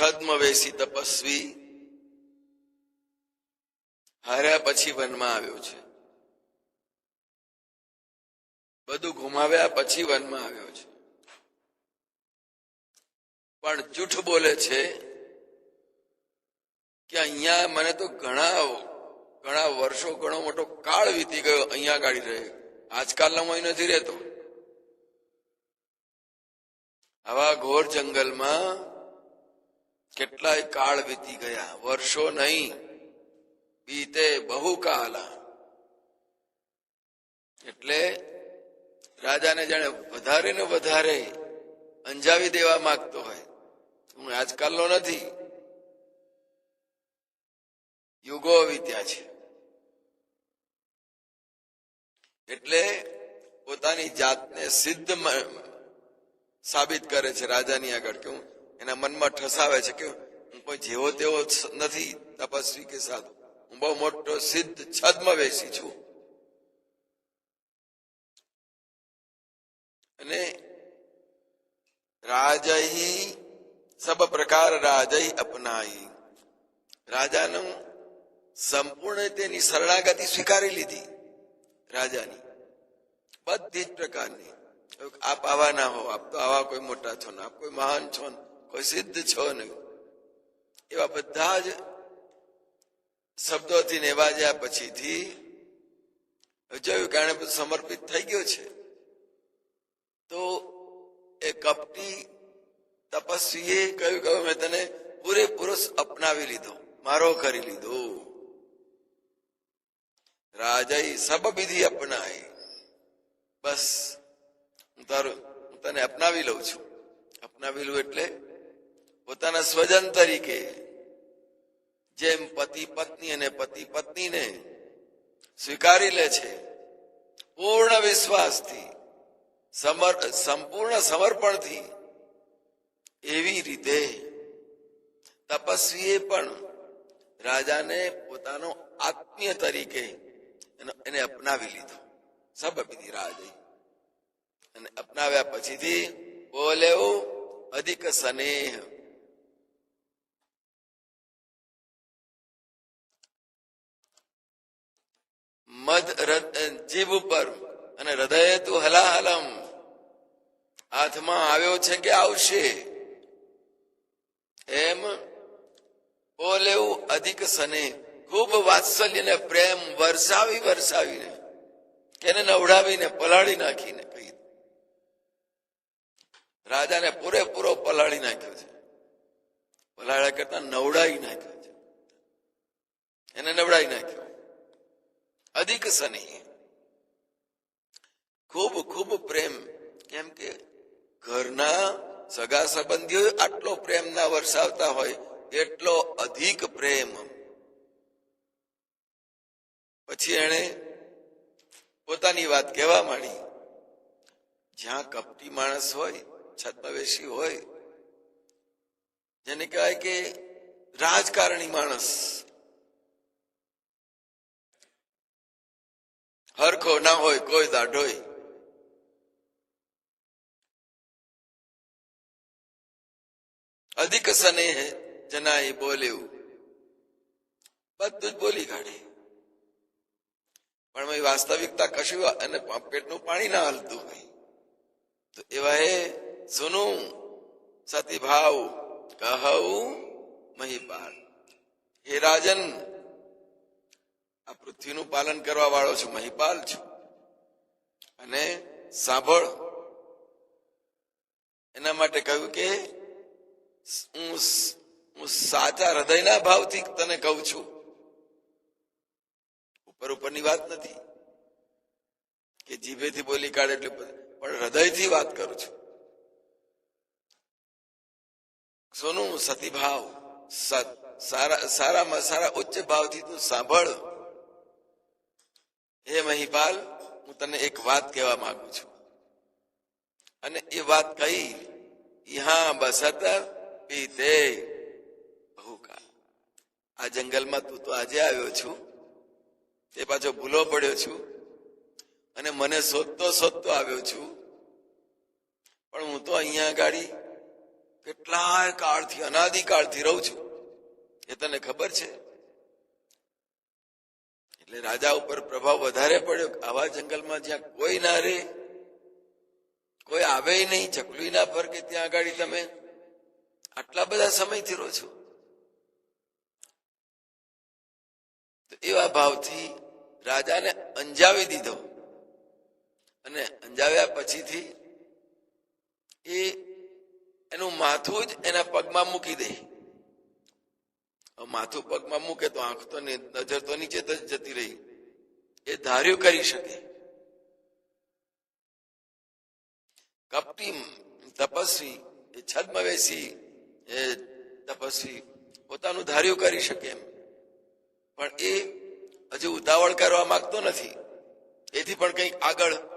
છદ્મ વેસી તપસ્વી હાર્યા પછી વનમાં આવ્યો છે. બધું ગુમાવ્યા પછી વનમાં આવ્યો છે. પણ જૂઠ બોલે છે કે અહીંયા મને તો ઘણા ઘણા વર્ષો ઘણો મોટો કાળ વીતી ગયો અહીંયા ગાડી રહે. આજકાલનો હું નથી રહેતો. આવા ઘોર જંગલમાં કેટલાય કાળ વીતી ગયા, વર્ષો નહીં, બીતે બહુ કાલા એટલે રાજાને જાણે વધારે ને વધારે અંજાવી દેવા માંગતો હોય. હું આજકાલનો નથી. યુગો વીત્યા છે. એટલે પોતાની જાતને સિદ્ધ સાબિત કરે છે રાજાની આગળ. કે હું એના મનમાં ઠસાવે છે કે હું કોઈ જેવો તેવો નથી, તપસ્વી કે સાધુ. હું બહુ મોટો સિદ્ધ છદ્મવેશી છું. અને રાજહી સબ પ્રકાર રાજહી અપનાઈ. રાજાનું સંપૂર્ણ તેની શરણાગતિ સ્વીકારી લીધી રાજાની. બધી જ પ્રકારની. આપ આવા ના હો, આપ તો આવા કોઈ મોટા છો ને, આપ કોઈ મહાન છો ને. કોઈ સિદ્ધ છો નહીં એવા બધા જ શબ્દોથી નેવાજ્યા પછીથી જોયું કારણે બધું સમર્પિત થઈ ગયો છે. તો એ કપટી તપસ્વીએ કહ્યું કહ્યું મેં તને પૂરેપૂરો અપનાવી લીધો, મારો કરી લીધો. રાજા સબ વિધિ અપનાય બસ, હું તારું, હું તને અપનાવી લઉં છું. અપનાવી લઉં એટલે પોતાના સ્વજન તરીકે જેમ પતિ પત્ની અને પતિ પત્નીને સ્વીકારી લે છે, પૂર્ણ વિશ્વાસથી, સમર, સંપૂર્ણ સમર્પણથી એવી રીતે તપસ્વીએ પણ રાજાને પોતાનો આત્મીય તરીકે એનો- અપનાવી લીધો. સબ રાજે. અને અપનાવ્યા પછીથી બોલેવું અધિક સ્નેહ. મધ જીભ ઉપર. અને હૃદય તું હલાહલમ. હાથમાં આવ્યો છે કે આવશે? એમ બોલેવું અધિક સને. ખૂબ વાત્સલ્ય ને પ્રેમ વરસાવી, વરસાવીને એને નવડાવીને, પલાળી નાખીને કહી. રાજાને પૂરેપૂરો પલાળી નાખ્યો છે. પલાળ્યા કરતા નવડાવી નાખ્યો છે. એને નવડાવી નાખ્યો. અધિક શનિ. ખૂબ ખૂબ પ્રેમ. કેમ કે ઘરના સગા સંબંધીઓ આટલો પ્રેમ ના વરસાવતા હોય, એટલો અધિક પ્રેમ. પછી એણે પોતાની વાત કહેવા માંડી. જ્યાં કપટી માણસ હોય છદ્મવેશી હોય, જેને કહેવાય કે રાજકારણી માણસ. હરખો ના હોય, કોઈ દાઢોય અધિક સ્નેહ જનાએ બોલ્યું, બધું જ બોલી કાઢે. પણ વાસ્તવિકતા કશું અને પેટનું પાણી ના હાલતું હોય. તો એવા એ સુનું સતીભાવ કહું મહીપાલ હે રાજન આ પૃથ્વીનું પાલન કરવા વાળો છું, મહિપાલ છું. અને સાંભળ, એના માટે કહ્યું કે હું સાચા હૃદયના ભાવથી તને કહું છું. ઉપર ઉપરની વાત નથી કે જીભેથી બોલી કાઢે એટલે પણ હૃદયથી વાત કરું છું. સોનું, સતીભાવ ભાવ સારા, સારામાં સારા ઉચ્ચ ભાવથી તું સાંભળ. હે મહિપાલ, હું તને એક વાત કહેવા માંગુ છું. અને એ વાત કહી, યહાં બસત પીતે બહુકા. આ જંગલમાં તું તો આજે આવ્યો છું, તે પાછો ભૂલો પડ્યો છું, અને મને શોધતો શોધતો આવ્યો છું. પણ હું તો અહીંયા ગાડી કેટલાય કાળથી અનાદિકાળથી રહું છું. એ તને ખબર છે? એટલે રાજા ઉપર પ્રભાવ વધારે પડ્યો આવા જંગલમાં જ્યાં કોઈ ના રહે કોઈ આવે નહીં, ચકલી ના પર કે ત્યાં આગળ તમે આટલા બધા સમયથી રહો છો. તો એવા ભાવથી રાજાને અંજાવી દીધો. અને અંજાવ્યા પછીથી એ એનું માથું જ એના પગમાં મૂકી દે. માથું પગમાં મૂકે તો આંખ તો નજર તો નીચે જ જતી રહી. એ ધાર્યું કરી શકે. કપટી તપસ્વી, એ છદ્મવેશી, એ તપસ્વી પોતાનું ધાર્યું કરી શકે એમ. પણ એ હજુ ઉતાવળ કરવા માંગતો નથી. એથી પણ કંઈક આગળ